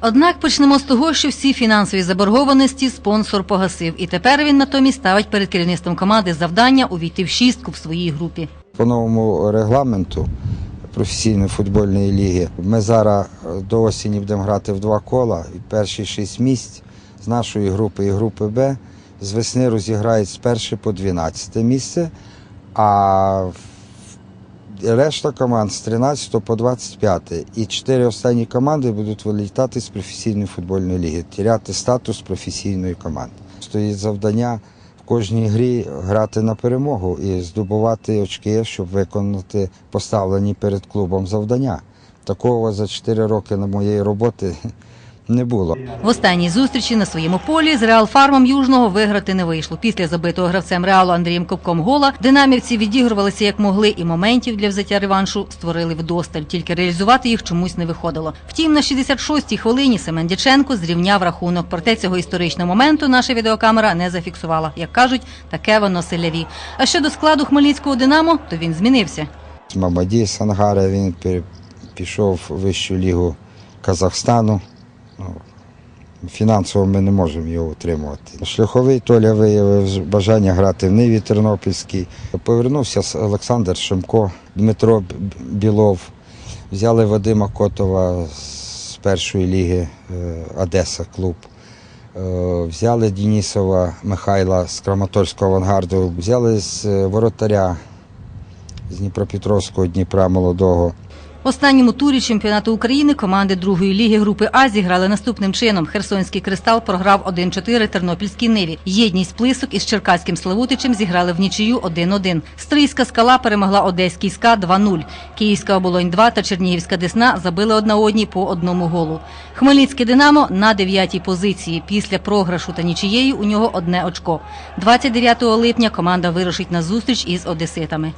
Однак почнемо з того, що всі фінансові заборгованості спонсор погасив, і тепер він натомість ставить перед керівництвом команди завдання увійти в шістку в своїй групі. По новому регламенту професійної футбольної ліги ми зараз е, до осені будемо грати в два кола. І перші шість місць з нашої групи і групи Б з весни розіграють з перше по 12 місце, а решта команд з 13 по 25. І чотири останні команди будуть вилітати з професійної футбольної ліги, тіряти статус професійної команди. Стоїть завдання в кожній грі грати на перемогу і здобувати очки, щоб виконати поставлені перед клубом завдання. Такого за 4 роки на моєї роботи не було. В останній зустрічі на своєму полі з Реал Фармом Южного виграти не вийшло. Після забитого гравцем Реалу Андрієм Копком гола динамівці відігрувалися як могли, і моментів для взяття реваншу створили вдосталь. Тільки реалізувати їх чомусь не виходило. Втім, на 66-й хвилині Семен Дяченко зрівняв рахунок. Проте цього історичного моменту наша відеокамера не зафіксувала. Як кажуть, таке воно селяві. А щодо складу хмельницького динамо, то він змінився. Мамаді Сангари він пі- пішов в вищу лігу Казахстану. Ну, фінансово ми не можемо його утримувати. Шляховий Толя виявив бажання грати в Ниві Тернопільській. Повернувся Олександр Шемко, Дмитро Білов. Взяли Вадима Котова з першої ліги е, Одеса клуб. Е, Взяли Дінісова Михайла з Краматорського авангарду, взяли з е, воротаря з Дніпропетровського Дніпра молодого. Останньому турі чемпіонату України команди другої ліги групи А зіграли наступним чином. Херсонський кристал програв 1-4 Тернопільській Ниві. Єдність плисок із Черкаським Славутичем зіграли в нічию 1-1. Стрийська скала перемогла Одеський СКА 2-0. Київська оболонь 2 та Чернігівська Десна забили одна одній по одному голу. Хмельницьке Динамо на дев'ятій позиції. Після програшу та нічиєї у нього одне очко. 29 липня команда вирушить на зустріч із одеситами.